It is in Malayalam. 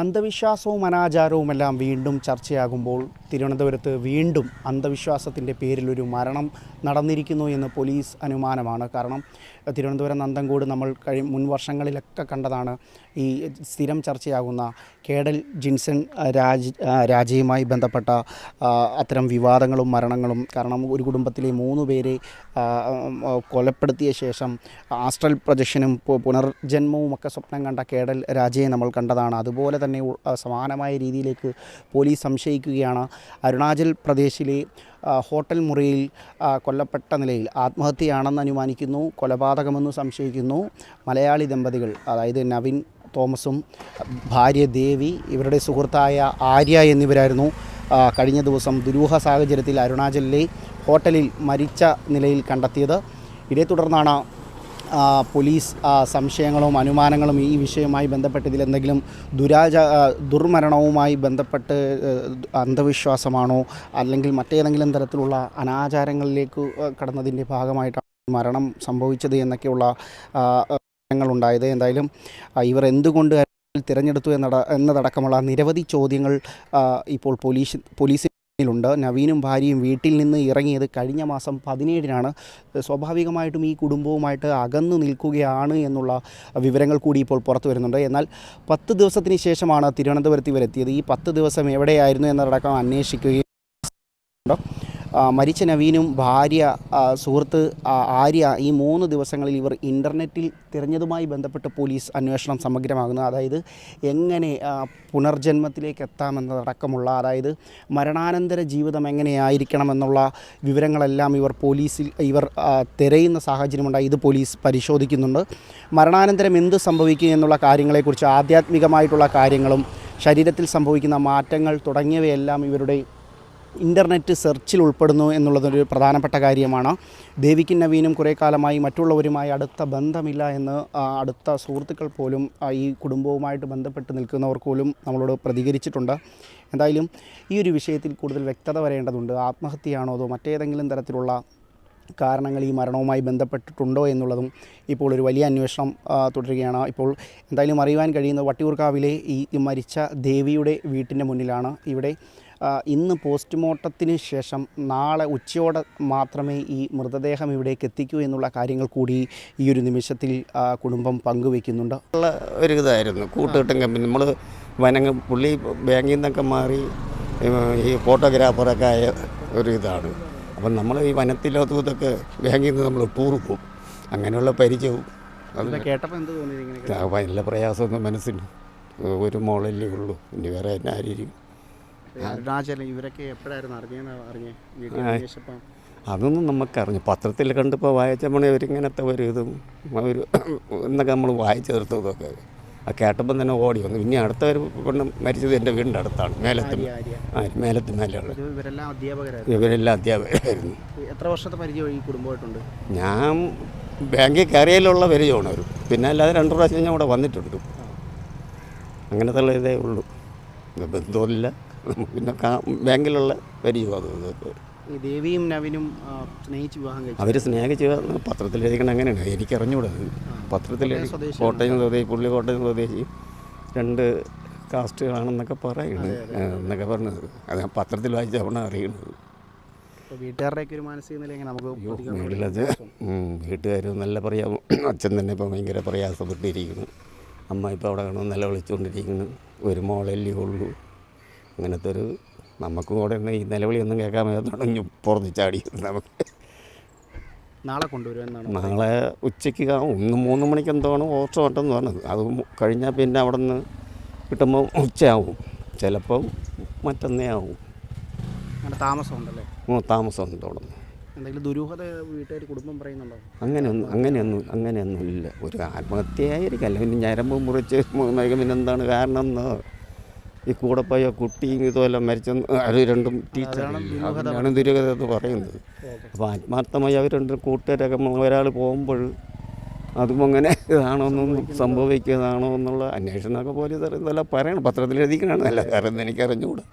അന്ധവിശ്വാസവും അനാചാരവും എല്ലാം വീണ്ടും ചർച്ചയാകുമ്പോൾ തിരുവനന്തപുരത്ത് വീണ്ടും അന്ധവിശ്വാസത്തിന്റെ പേരിൽ ഒരു മരണം നടന്നിരിക്കുന്നു എന്ന് പോലീസ് അനുമാനമാണ്. കാരണം തിരുവനന്തപുരം നന്ദൻകോട് നമ്മൾ കഴി മുൻ വർഷങ്ങളിലൊക്കെ കണ്ടതാണ് ഈ സ്ഥിരം ചർച്ചയാകുന്ന കേഡൽ ജിൻസൺ രാജ് രാജയുമായി ബന്ധപ്പെട്ട അത്തരം വിവാദങ്ങളും മരണങ്ങളും. കാരണം ഒരു കുടുംബത്തിലെ മൂന്ന് പേരെ കൊലപ്പെടുത്തിയ ശേഷം ആസ്ട്രൽ പ്രൊജക്ഷനും പുനർജന്മവും ഒക്കെ സ്വപ്നം കണ്ട കേഡൽ രാജയെ നമ്മൾ കണ്ടതാണ്. അതുപോലെ തന്നെ സമാനമായ രീതിയിലേക്ക് പോലീസ് സംശയിക്കുകയാണ്. അരുണാചൽ പ്രദേശിലെ ഹോട്ടൽ മുറിയിൽ കൊല്ലപ്പെട്ട നിലയിൽ ആത്മഹത്യയാണെന്ന് അനുമാനിക്കുന്നു കൊലപാതകമെന്ന് സംശയിക്കുന്നു മലയാളി ദമ്പതികൾ. അതായത് നവീൻ തോമസും ഭാര്യ ദേവി ഇവരുടെ സുഹൃത്തായ ആര്യ എന്നിവരായിരുന്നു. കഴിഞ്ഞ ദിവസം ദുരൂഹ സാഹചര്യത്തിൽ അരുണാചലിലെ ഹോട്ടലിൽ മരിച്ച നിലയിൽ കണ്ടെത്തിയത്. ഇതേ തുടർന്നാണ് പോലീസ് സംശയങ്ങളും അനുമാനങ്ങളും ഈ വിഷയവുമായി ബന്ധപ്പെട്ട് ഇതിലെന്തെങ്കിലും ദുരാച ദുർമരണവുമായി ബന്ധപ്പെട്ട് അന്ധവിശ്വാസമാണോ അല്ലെങ്കിൽ മറ്റേതെങ്കിലും തരത്തിലുള്ള അനാചാരങ്ങളിലേക്ക് കടന്നതിന്റെ ഭാഗമായിട്ടാണ് മരണം സംഭവിച്ചത് എന്നൊക്കെയുള്ള ഉണ്ടായത്. എന്തായാലും ഇവർ എന്തുകൊണ്ട് തിരഞ്ഞെടുത്തു എന്നട എന്നതടക്കമുള്ള നിരവധി ചോദ്യങ്ങൾ ഇപ്പോൾ പോലീസ് പോലീസിലുണ്ട് നവീനും ഭാര്യയും വീട്ടിൽ നിന്ന് ഇറങ്ങിയത് കഴിഞ്ഞ മാസം പതിനേഴിനാണ്. സ്വാഭാവികമായിട്ടും ഈ കുടുംബവുമായിട്ട് അകന്നു നിൽക്കുകയാണ് എന്നുള്ള വിവരങ്ങൾ കൂടി ഇപ്പോൾ പുറത്തു വരുന്നുണ്ട്. എന്നാൽ പത്ത് ദിവസത്തിന് ശേഷമാണ് തിരുവനന്തപുരത്ത് ഇവരെത്തിയത്. ഈ പത്ത് ദിവസം എവിടെയായിരുന്നു എന്നതടക്കം അന്വേഷിക്കുകയും മരിച്ച നവീനും ഭാര്യ സുഹൃത്ത് ആര്യ ഈ മൂന്ന് ദിവസങ്ങളിൽ ഇവർ ഇന്റർനെറ്റിൽ തിരഞ്ഞതുമായി ബന്ധപ്പെട്ട് പോലീസ് അന്വേഷണം സമഗ്രമാകുന്നു. അതായത് എങ്ങനെ പുനർജന്മത്തിലേക്ക് എത്താമെന്നതടക്കമുള്ള അതായത് മരണാനന്തര ജീവിതം എങ്ങനെയായിരിക്കണമെന്നുള്ള വിവരങ്ങളെല്ലാം ഇവർ പോലീസിൽ ഇവർ തിരയുന്ന സാഹചര്യമുണ്ടായി. ഇത് പോലീസ് പരിശോധിക്കുന്നുണ്ട്. മരണാനന്തരം എന്ത് സംഭവിക്കും എന്നുള്ള കാര്യങ്ങളെക്കുറിച്ച് ആധ്യാത്മികമായിട്ടുള്ള കാര്യങ്ങളും ശരീരത്തിൽ സംഭവിക്കുന്ന മാറ്റങ്ങൾ തുടങ്ങിയവയെല്ലാം ഇവരുടെ ഇന്റർനെറ്റ് സെർച്ചിൽ ഉൾപ്പെടുന്നു എന്നുള്ളതൊരു പ്രധാനപ്പെട്ട കാര്യമാണ്. ദേവിക്കും നവീനും കുറേ കാലമായി മറ്റുള്ളവരുമായി അടുത്ത ബന്ധമില്ല എന്ന് അടുത്ത സുഹൃത്തുക്കൾ പോലും ഈ കുടുംബവുമായിട്ട് ബന്ധപ്പെട്ട് നിൽക്കുന്നവർ പോലും നമ്മളോട് പ്രതികരിച്ചിട്ടുണ്ട്. എന്തായാലും ഈ ഒരു വിഷയത്തിൽ കൂടുതൽ വ്യക്തത വരേണ്ടതുണ്ട്. ആത്മഹത്യയാണോ അതോ മറ്റേതെങ്കിലും തരത്തിലുള്ള കാരണങ്ങൾ ഈ മരണവുമായി ബന്ധപ്പെട്ടിട്ടുണ്ടോ എന്നുള്ളതും ഇപ്പോൾ ഒരു വലിയ അന്വേഷണം തുടരുകയാണ്. ഇപ്പോൾ എന്തായാലും അറിയുവാൻ കഴിയുന്നത് വട്ടിയൂർക്കാവിലെ ഈ മരിച്ച ദേവിയുടെ വീട്ടിന്റെ മുന്നിലാണ്. ഇവിടെ ഇന്ന് പോസ്റ്റ്മോർട്ടത്തിന് ശേഷം നാളെ ഉച്ചയോടെ മാത്രമേ ഈ മൃതദേഹം ഇവിടേക്ക് എത്തിക്കൂ എന്നുള്ള കാര്യങ്ങൾ കൂടി ഈ ഒരു നിമിഷത്തിൽ കുടുംബം പങ്കുവെക്കുന്നുണ്ട്. ഉള്ള ഒരു ഇതായിരുന്നു. കൂട്ടുകെട്ടും കമ്പനി. നമ്മൾ വനങ്ങ പുള്ളി ബാങ്കിൽ നിന്നൊക്കെ മാറി ഈ ഫോട്ടോഗ്രാഫറൊക്കെ ആയ ഒരു ഇതാണ്. അപ്പം നമ്മൾ ഈ വനത്തിലൊക്കെ ഇതൊക്കെ ബാങ്കിൽ നിന്ന് നമ്മൾ ടൂർ പോകും അങ്ങനെയുള്ള പരിചയവും. കേട്ടപ്പോൾ എന്ത് തോന്നി നല്ല പ്രയാസമൊന്നും മനസ്സിന് ഒരു മോളല്ലേ ഉള്ളൂ. ഇനി വേറെ എന്നെ ആരും അരുണാചലം ഇവരൊക്കെ എപ്പോഴായിരുന്നു അറിഞ്ഞതെന്ന് അറിഞ്ഞേ? വീട്ടിൽ അന്വേഷിച്ചപ്പം അതൊന്നും നമുക്കറിഞ്ഞു. പത്രത്തിൽ കണ്ടിപ്പോൾ വായിച്ചപ്പോൾ ഇവരിങ്ങനത്തെ ഒരു ഇതും ഒരു എന്നൊക്കെ നമ്മൾ വായിച്ചു തീർത്തതൊക്കെ ആ കേട്ടപ്പം തന്നെ ഓടി വന്നു. പിന്നെ അടുത്ത ഒരു പെണ്ണ് മരിച്ചത് എന്റെ വീടിന്റെ അടുത്താണ് മേലത്ത് മേലത്തും മേലെയുള്ള. ഇവരെല്ലാം അധ്യാപകരായിരുന്നു. എത്ര വർഷത്തെ പരിചയം ഈ കുടുംബമായിട്ടുണ്ട്? ഞാൻ ബാങ്കിൽ കയറിയാലുള്ള പരിചയമാണ് അവർ. പിന്നെ അല്ലാതെ രണ്ടു പ്രാവശ്യം ഞാൻ ഇവിടെ വന്നിട്ടുണ്ട്. അങ്ങനത്തെ ഉള്ള. ഇതേ ഉള്ളൂ ബന്ധമില്ല പിന്നെ ബാങ്കിലുള്ള പരിചയമാണ് അത് ഈ ദേവിയും നവിനും സ്നേഹിച്ച് വിവാഹം കഴിച്ചു. അവർ സ്നേഹിച്ച് പത്രത്തിൽ എഴുതിക്കണം അങ്ങനെയാണ്. എനിക്ക് അറിഞ്ഞൂടാ പത്രത്തിൽ. കോട്ടയം സ്വദേശി പുള്ളി കോട്ടയം സ്വദേശി. രണ്ട് കാസ്റ്റുകളാണെന്നൊക്കെ പറയുന്നത് എന്നൊക്കെ പറഞ്ഞത്. അത് ഞാൻ പത്രത്തിൽ വായിച്ചാണ് അറിയുന്നത് വീട്ടുകാരുടെ വീട്ടുകാരുടെയൊക്കെ ഒരു മാനസിക നില എങ്ങനെ നമുക്ക് വീട്ടിലത് വീട്ടുകാർ നല്ല പറയാം. അച്ഛൻ തന്നെ ഇപ്പോൾ ഭയങ്കര പ്രയാസപ്പെട്ടിരിക്കുന്നു. അമ്മ ഇപ്പോൾ അവിടെ കാണുമ്പോൾ നല്ല വിളിച്ചുകൊണ്ടിരിക്കുന്നു ഒരു മോളല്ലേ ഉള്ളൂ. അങ്ങനത്തെ ഒരു നമുക്കും കൂടെ ഈ നിലവിളിയൊന്നും കേൾക്കാൻ പുറത്ത് ചാടി. നമുക്ക് നാളെ കൊണ്ടുവരുമെന്നാണ് നാളെ ഉച്ചയ്ക്ക് ഒന്ന് മൂന്ന് മണിക്ക് എന്തോണം ഓട്ടോ ഉണ്ടെന്ന് പറഞ്ഞത്. അത് കഴിഞ്ഞാൽ പിന്നെ അവിടെ നിന്ന് കിട്ടുമ്പോൾ ഉച്ചയാവും. ചിലപ്പം മറ്റന്നേ ആവും. താമസമുണ്ടല്ലേ? താമസമുണ്ട് താമസം തുടങ്ങും എന്തെങ്കിലും ദുരൂഹത വീട്ടുകാർ കുടുംബം പറയുന്നുണ്ടോ? അങ്ങനെയൊന്നും അങ്ങനെയൊന്നും അങ്ങനെയൊന്നും ഇല്ല ഒരു ആത്മഹത്യയായിരിക്കും. അല്ലെങ്കിൽ ഞരമ്പ് മുറിച്ച് പിന്നെന്താണ് പിന്നെ കാരണം എന്ന് ഈ കൂടെ പോയ കുട്ടിയും ഇതുമെല്ലാം മരിച്ചെന്ന് അത് രണ്ടും ടീച്ചറാണ് എന്ന് പറയുന്നത്. അപ്പോൾ ആത്മാർത്ഥമായി അവർ രണ്ടും കൂട്ടുകാരൊക്കെ ഒരാൾ പോകുമ്പോൾ അതും അങ്ങനെ ഇതാണോന്നും സംഭവിക്കുന്നതാണോ എന്നുള്ള അന്വേഷണമൊക്കെ പോലീസ് ഇതെല്ലാം പറയണം. പത്രത്തിൽ എഴുതിക്കണമെന്നല്ല കാരണം എനിക്ക് അറിഞ്ഞുകൂടാ